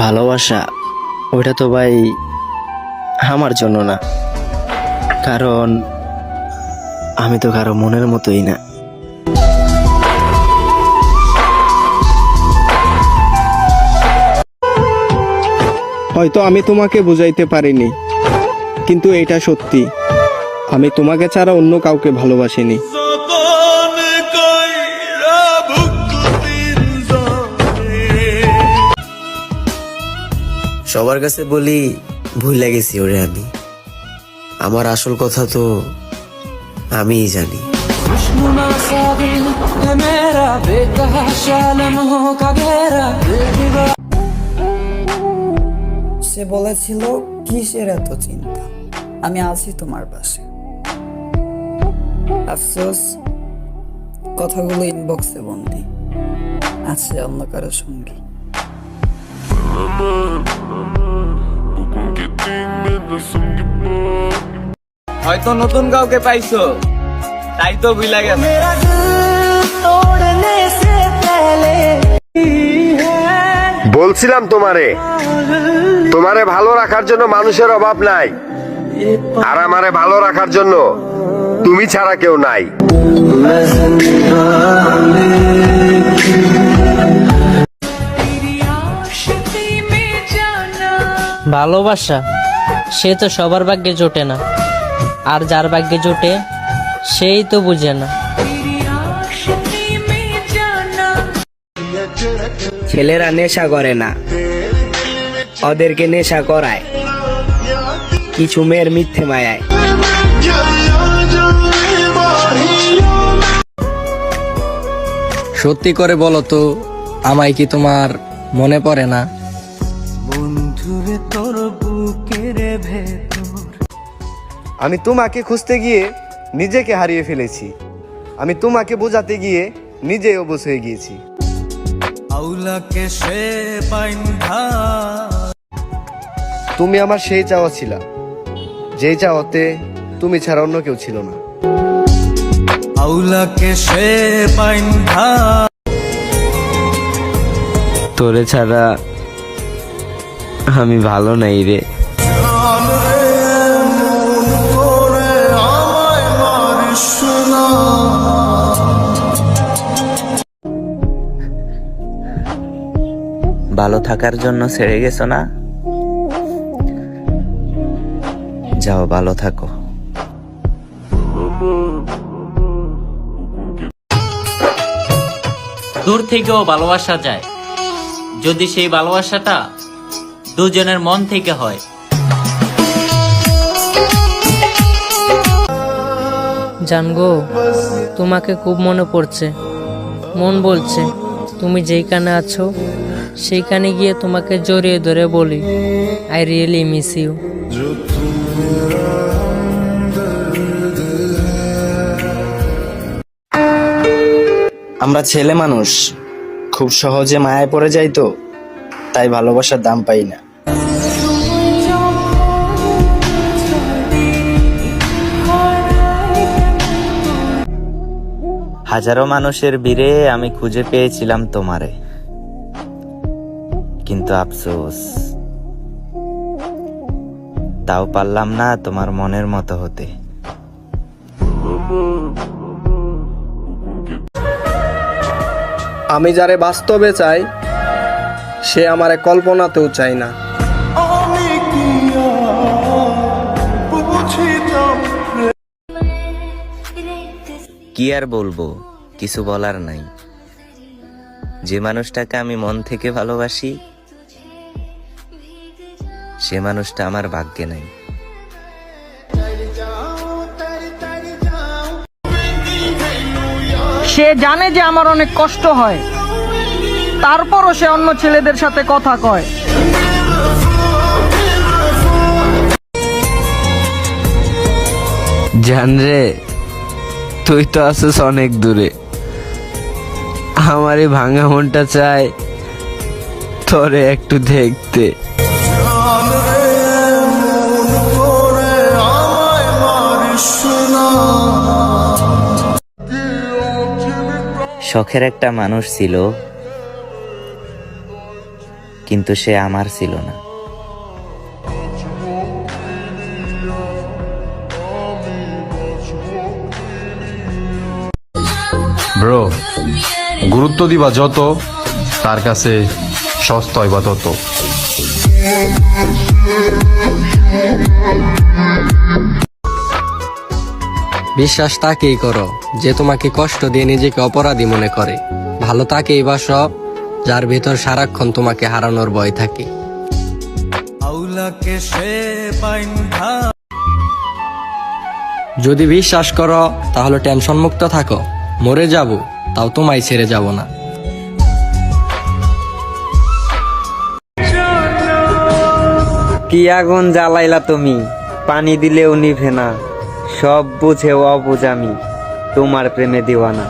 ভালোবাসা, ওইটা তো ভাই আমার জন্য না। কারণ আমি তো কারও মনের মতোই না। হয়তো আমি তোমাকে বুঝাইতে পারিনি, কিন্তু এটা সত্যি। আমি তোমাকে ছাড়া অন্য কাউকে ভালোবাসিনি। সবার কাছে বলি ভুলে গেছি ওরে আমি। আমার আসল কথা তো আমিই জানি। সে বলেছিল কিসের এত চিন্তা? আমি আছি তোমার পাশে। আফসোস কথাগুলো ইনবক্সে বন্দি। আছে অন্য কারও সঙ্গী। হয়তো নতুন কাউকে পাইছো। তাই তো ভুলা গেছে। বলছিলাম তোমারে তোমারে ভালো রাখার জন্য মানুষের অভাব নাই। আর আমারে ভালো রাখার জন্য তুমি ছাড়া কেউ নাই। ভালোবাসা সে তো সবার ভাগ্যে জোটে না। আর যার ভাগ্যে জোটে সেই তো বুঝে না। ছেলেরা নেশা করে না। ওদেরকে নেশা করায়। কিছু মেয়ের মিথ্যে মায়ায়। সত্যি করে বলো তো আমায় কি তোমার মনে পড়ে না? আমি তোমাকে খুঁজতে গিয়ে নিজেকে হারিয়ে ফেলেছি। আমি তোমাকে বোঝাতে গিয়ে নিজেই অবশ হয়ে গিয়েছি। আউলাকে সে বাইন্ধা। তুমি আমার সেই চাওয়া ছিল। যেই চাওয়াতে তুমি ছাড়া অন্য কেউ ছিল না। আউলাকে সে বাইন্ধা। তোরে ছাড়া আমি ভালো নাই রে। ভালো থাকার জন্য ছেড়ে গেছো না? যাও ভালো থাকো। দূর থেকেও ভালোবাসা যায়। যদি সেই ভালোবাসাটা দুজনের মন থেকে হয় জানগো, তোমাকে খুব মনে পড়ছে। মন বলছে, তুমি যেইখানে আছো, সেইখানে গিয়ে তোমাকে জড়িয়ে ধরে বলি আই রিয়েলি মিস ইউ আমরা ছেলে মানুষ, খুব সহজে মায়ায় পড়ে যাই তো, তাই ভালোবাসার দাম পাই না। হাজারো মানুষের ভিড়ে আমি খুঁজে পেয়েছিলাম তোমারে। কিন্তু আফসোস, তাও পারলাম না তোমার মনের মতো হতে। আমি যারে বাস্তবে চাই, সে আমারে কল্পনাতেও চাই না। কি আর বলব? কিছু বলার নাই। যে মানুষটাকে আমি মন থেকে ভালোবাসি সে মানুষটা আমার ভাগ্যে নাই। সে জানে যে আমার অনেক কষ্ট হয়। তারপরও সে অন্য ছেলেদের সাথে কথা কয়। জান রে তুই তো আছিস অনেক দূরে। আমার এই ভাঙা মনটা চায় তোরে একটু দেখতে। শখের একটা মানুষ ছিল, কিন্তু সে আমার ছিল না। গুরুত্ব দিবা যত তার কাছে সস্তা হইবা তত। বিশ্বাস তাকেই করো যে তোমাকে কষ্ট দিয়ে নিজেকে অপরাধী মনে করে। ভালো তাকেই বাসো যার ভেতর সারাক্ষণ তোমাকে হারানোর ভয় থাকে। যদি বিশ্বাস করো তাহলে টেনশন মুক্ত থাকো মরে যাব। তাও তোমায় ছেড়ে যাব না। কি আগুন জ্বালাইলা তুমি? পানি দিলেও নিভে না। সব বুঝে অবুঝ আমি। তোমার প্রেমে দিওয়ানা।